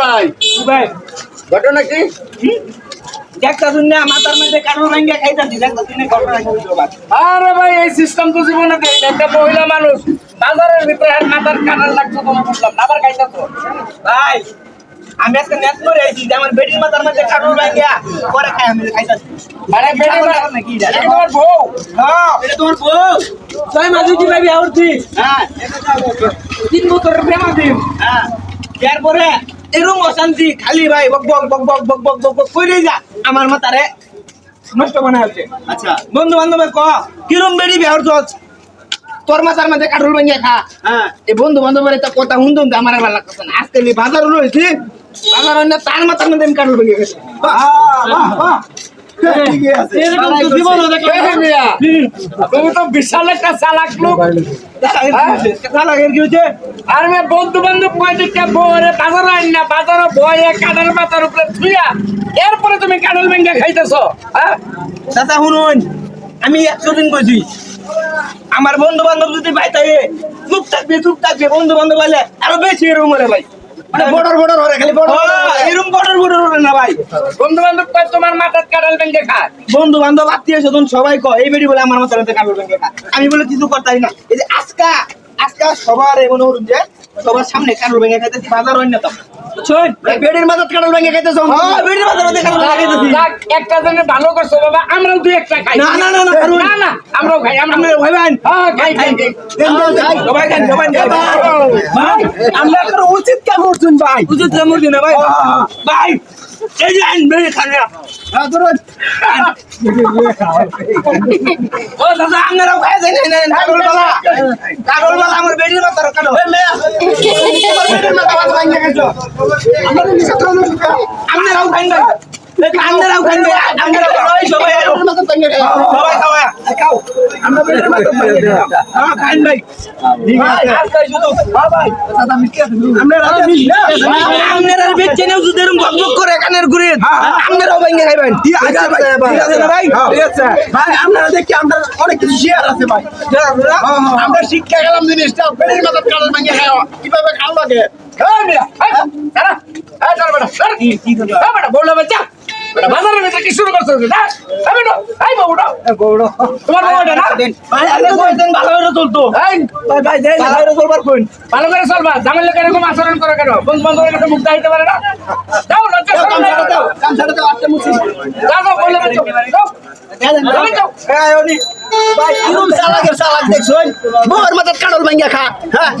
ভাই ভাই। ঘটনা কি? দেখতা না মাথার মধ্যে কারণ ভাঙ্গা খাইতাছি দেখতা শুনে ঘটনা কি আরে ভাই এই সিস্টেম তো জীবনে দেই একটা মহিলা মানুষ। বাজারের ভিতরে আর মাথার কাটার লাগছে তোমার বুঝলাম আবার খাইতা ভাই আমি আজকে নেট করে আইছি যে আমার বেডির মাথার মধ্যে কারণ ভাঙ্গা পরে খাই আমি খাইতাছি। আরে বেটি ছাগল নাকি? এটা তোমার বউ? হ্যাঁ এটা তোমার বউ। মাস হয়েছে ভাই করছি হ্যাঁ। তিন বছরের প্রেম আদিম হ্যাঁ। এরপরে এরকম অশান্তি খালি ভাই বক বক বক বক বক বক বক বক কইরে যা। আমার মাথারে নষ্ট বানায় হচ্ছে আচ্ছা। বন্ধু বান্ধব ক কিরম বেড়ি বিহার চল তোর মাথার মধ্যে কাঠুল ভেঙে খা। হ্যাঁ। এই বন্ধু বান্ধবের একটা কথা হুন্দুন আমার ভালো লাগতেছে না। আজকে বাজার রয়েছি। বাজার অন্য তার মাথার মধ্যে আমি কাঠুল ভেঙে গেছি দেখলাম এ মিয়া, এরপরে তুমি কাঁঠাল ভেঙ্গে খাইতেছো শুনুন আমি একশো দিন কইছি আমার বন্ধু বান্ধব যদি ভাই তাই চুপ থাকবে চুপ থাকবে বন্ধু বান্ধব আরও বেশি হরে ভাই। মানে বর্ডার বর্ডার হরে খালি বর্ডার এরকম বর্ডার বর্ডার হরে না ভাই। বন্ধু বান্ধব কয় তোমার মাথার কাঁঠাল ভেঙ্গে খায়? বন্ধু বান্ধব আত্মীয় স্বজন সবাই কয় এই বেটি বলে আমার মাথার খা। আমি বলে কিছু করতাই না। এই যে আজকা আজকা সবার এমন হরুন যে সবার সামনে কাপড় ভেঙে খাইতেছি বাজার অন্যতম। বেডির মাথার খাইতেছ? হ্যাঁ বেডির মাথার খাইতেছি। একটা ভালো করছ বাবা আমরাও দুই একটা খাই। না, না, না, না, খাই আমরা ভাইবেন খাই খাই ভাই আমরা করে উচিত কেমন দিন ভাই উচিত কেমন দিন ভাই ভাই এই যে আইন বেড়ে খান ও দাদা আঙ্গারাও খাই যাই না নাগর বালা নাগর বালা আমার বেড়ির মাথা রাখা না মে আমরা আপনারা বেচে নেও শুধু এরকম করে কানের ঘুরে আপনারাও ভাঙে খাইবেন। ঠিক আছে ভাই। ঠিক আছে ভাই। ঠিক আছে। ভাই আপনারা দেখি আমরা অনেক কিছু শেয়ার আছে ভাই। আমরা শিক্ষা গেলাম জিনিসটা। বেড়ির মাথা কানের ভাঙে খাওয়া। কীভাবে খাওয়া লাগে? এই মিয়া, এই, দাঁড়া, এই দাঁড়া বেটা। এই বেটা, বাচ্চা, বেটা, বাজারের ভিতরে কি শুরু করছ হ্যাঁ? এই বেটা, এই বউটা, তোমার বউ এটা না? ভাই আগে কইতেন ভালো করে চলতো ভাই ভাই দেই ভালো করে চলবার কোন ভালো করে চলবা জামাইলে এরকম আচরণ করে কেন বন্ধু বান্ধবের কাছে মুখ দেখাইতে পারে না যাও লজ্জা কাম শরম দাও কাম ছাড়া দাও আটটা মুছি যাও, যাও, বউলা বাচ্চা, যাও। যাও, যাও। ভাই কিরম চালাকের চালাক দেখছই মোর মাথার কাডল ভাঙ্গা খা হ্যাঁ